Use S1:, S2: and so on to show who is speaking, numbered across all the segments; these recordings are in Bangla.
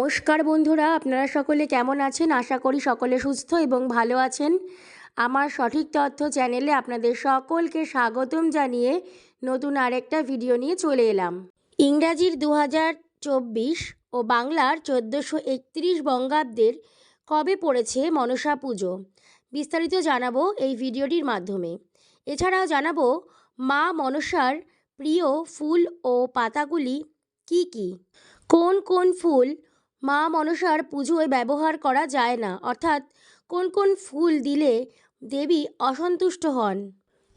S1: নমস্কার বন্ধুরা, আপনারা সকলে কেমন আছেন? আশা করি সকলে সুস্থ এবং ভালো আছেন। আমার সঠিক তথ্য চ্যানেলে আপনাদের সকলকে স্বাগতম জানিয়ে নতুন আরেকটা ভিডিও নিয়ে চলে এলাম। ইংরাজির দু চব্বিশ ও বাংলার চোদ্দোশো একত্রিশ বঙ্গাব্দের কবে পড়েছে মনসা পুজো? বিস্তারিত জানাব এই ভিডিওটির মাধ্যমে। এছাড়াও জানাব মা মনসার প্রিয় ফুল ও পাতাগুলি কি কি? কোন কোন ফুল মা মনসার পুজোয় ব্যবহার করা যায় না। অর্থাৎ কোন কোন ফুল দিলে দেবী অসন্তুষ্ট হন?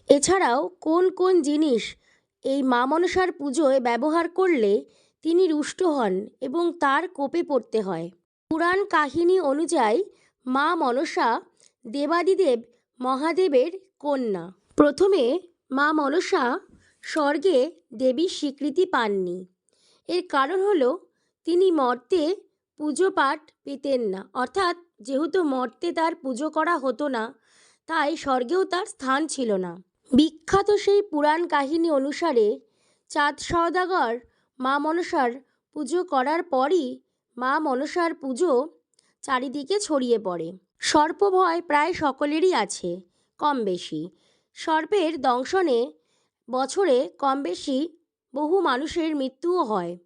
S1: এছাড়াও কোন কোন জিনিস এই মা মনসার পুজোয় ব্যবহার করলে তিনি রুষ্ট হন এবং তার কোপে পড়তে হয়? পুরাণ কাহিনী অনুযায়ী মা মনসা দেবাদিদেব মহাদেবের কন্যা। প্রথমে মা মনসা স্বর্গে দেবীর স্বীকৃতি পাননি। এর কারণ হলো তিনি মর্তে পুজো পাঠ পেতেন না। অর্থাৎ যেহেতু মর্তে তার পুজো করা হতো না, তাই স্বর্গেও তার স্থান ছিল না। বিখ্যাত সেই পুরাণ কাহিনী অনুসারে চাঁদ সওদাগর, মা মনসার পুজো করার পরই মা মনসার পুজো চারিদিকে ছড়িয়ে পড়ে। সর্পভয় প্রায় সকলেরই আছে, কম বেশি। সর্পের দংশনে বছরে কম বেশি বহু মানুষের মৃত্যুও হয়।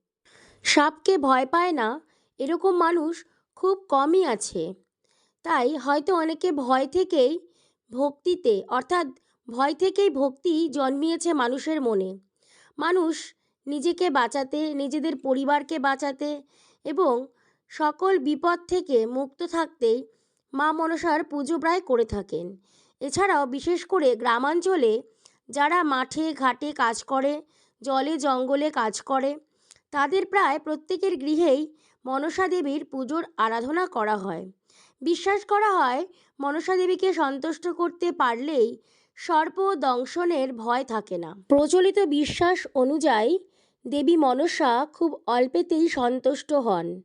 S1: সাপকে ভয় পায় না এরকম মানুষ খুব কমই আছে। তাই হয়তো অনেকে ভয় থেকেই ভক্তিতে, অর্থাৎ ভয় থেকেই ভক্তি জন্মিয়েছে মানুষের মনে। মানুষ নিজেকে বাঁচাতে, নিজেদের পরিবারকে বাঁচাতে এবং সকল বিপদ থেকে মুক্ত থাকতেই মা মনসার পুজো প্রায় করে থাকেন। এছাড়াও বিশেষ করে গ্রামাঞ্চলে যারা মাঠে, ঘাটে কাজ করে, জলে, জঙ্গলে কাজ করে, তাদের প্রায় প্রত্যেকের গৃহেই মনসা দেবীর পুজোর আরাধনা করা হয়। বিশ্বাস করা হয়, মনসা দেবীকে সন্তুষ্ট করতে পারলেই সর্প দংশনের ভয় থাকে না। প্রচলিত বিশ্বাস অনুযায়ী দেবী মনসা খুব অল্পেতেই সন্তুষ্ট হন।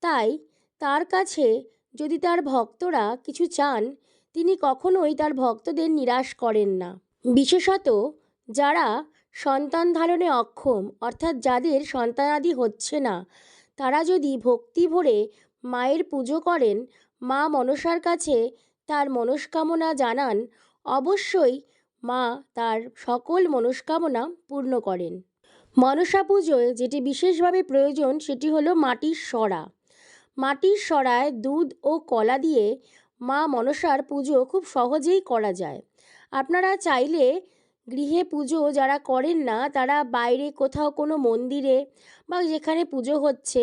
S1: তাই তার কাছে যদি তার ভক্তরা কিছু চান, তিনি কখনোই তার ভক্তদের নিরাশ করেন না। বিশেষত যারা সন্তান ধারণে অক্ষম, অর্থাৎ যাদের সন্তানাদি হচ্ছে না তারা যদি ভক্তি ভরে মায়ের পুজো করেন, মা মনসার কাছে তার মনস্কামনা জানান, অবশ্যই মা তার সকল মনস্কামনা পূর্ণ করেন। মনসা পুজোয় যেটি বিশেষভাবে প্রয়োজন সেটি হলো মাটির সরা। মাটির সরায় দুধ ও কলা দিয়ে মা মনসার পুজো খুব সহজেই করা যায়। আপনারা চাইলে গৃহে পুজো যারা করেন না, তারা বাইরে কোথাও কোনো মন্দিরে বা যেখানে পুজো হচ্ছে,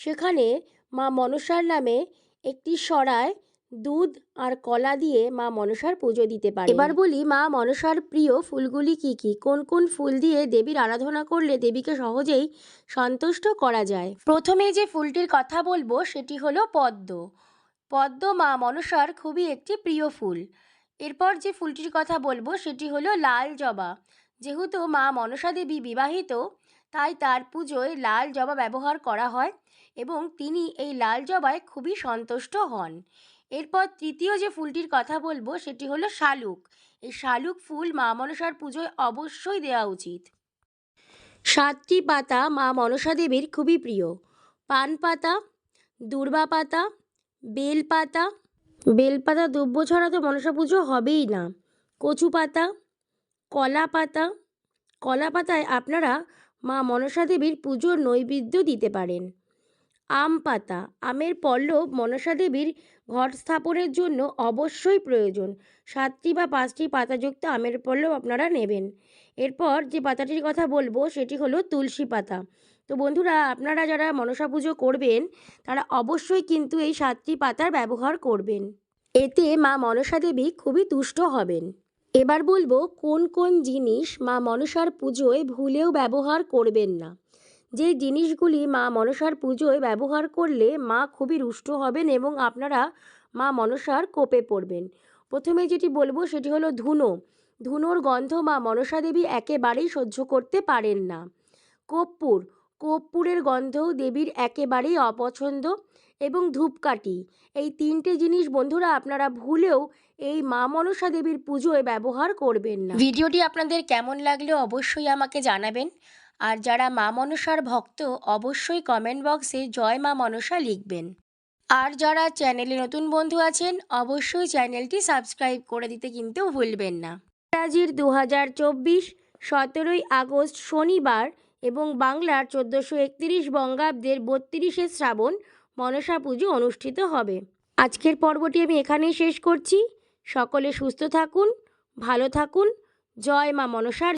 S1: সেখানে মা মনসার নামে একটি সরায় দুধ আর কলা দিয়ে মা মনসার পুজো দিতে পারে এবার বলি, মা মনসার প্রিয় ফুলগুলি কি কি? কোন কোন ফুল দিয়ে দেবীর আরাধনা করলে দেবীকে সহজেই সন্তুষ্ট করা যায়? প্রথমে যে ফুলটির কথা বলব, সেটি হলো পদ্ম। পদ্ম মা মনসার খুবই একটি প্রিয় ফুল। এরপর যে ফুলটির কথা বলব, সেটি হলো লাল জবা। যেহেতু মা মনসা দেবী বিবাহিত, তাই তার পুজোয় লাল জবা ব্যবহার করা হয় এবং তিনি এই লাল জবায় খুবই সন্তুষ্ট হন। এরপর তৃতীয় যে ফুলটির কথা বলব, সেটি হলো শালুক। এই শালুক ফুল মা মনসার পুজোয় অবশ্যই দেওয়া উচিত। সাতটি পাতা মা মনসা দেবীর খুবই প্রিয়। পান পাতা দূর্বা পাতা বেল পাতা বেলপাতা, দ্রব্য ছাড়া তো মনসা পুজো হবেই না। কচু পাতা, কলা পাতা, কলা পাতায় আপনারা মা মনসা দেবীর পুজোর নৈবেদ্য দিতে পারেন। আম পাতা, আমের পল্লব মনসা দেবীর ঘট স্থাপনের জন্য অবশ্যই প্রয়োজন। সাতটি বা পাঁচটি পাতাযুক্ত আমের পল্লব আপনারা নেবেন। এরপর যে পাতাটির কথা বলব, সেটি হলো তুলসী পাতা। তো বন্ধুরা, আপনারা যারা মনসা পুজো করবেন, তারা অবশ্যই কিন্তু এই সাতটি পাতার ব্যবহার করবেন। এতে মা মনসা দেবী খুবই তুষ্ট হবেন। এবার বলব, কোন কোন জিনিস মা মনসার পুজোয় ভুলেও ব্যবহার করবেন না। যে জিনিসগুলি মা মনসার পুজোয় ব্যবহার করলে মা খুবই রুষ্ট হবেন এবং আপনারা মা মনসার কোপে পড়বেন। প্রথমে যেটি বলব, সেটি হলো ধুনো। ধুনোর গন্ধ মা মনসা দেবী একেবারেই সহ্য করতে পারেন না। কর্পূর। কর্পূরের গন্ধও দেবীর একেবারেই অপছন্দ এবং ধূপকাঠি। এই তিনটে জিনিস বন্ধুরা আপনারা ভুলেও এই মা মনসা দেবীর পুজোয় ব্যবহার করবেন না। ভিডিওটি আপনাদের কেমন লাগল অবশ্যই আমাকে জানাবেন। আর যারা মা মনসার ভক্ত অবশ্যই কমেন্ট বক্সে জয় মা মনসা লিখবেন। আর যারা চ্যানেলে নতুন বন্ধু আছেন অবশ্যই চ্যানেলটি সাবস্ক্রাইব করে দিতে কিন্তু ভুলবেন না। ইংরাজির দু হাজার চব্বিশ সতেরোই আগস্ট শনিবার এবং বাংলার চোদ্দোশো একত্রিশ বঙ্গাব্দের বত্রিশে শ্রাবণ মনসা পুজো অনুষ্ঠিত হবে। আজকের পর্বটি আমি এখানেই শেষ করছি। সকলে সুস্থ থাকুন, ভালো থাকুন। জয় মা মনসার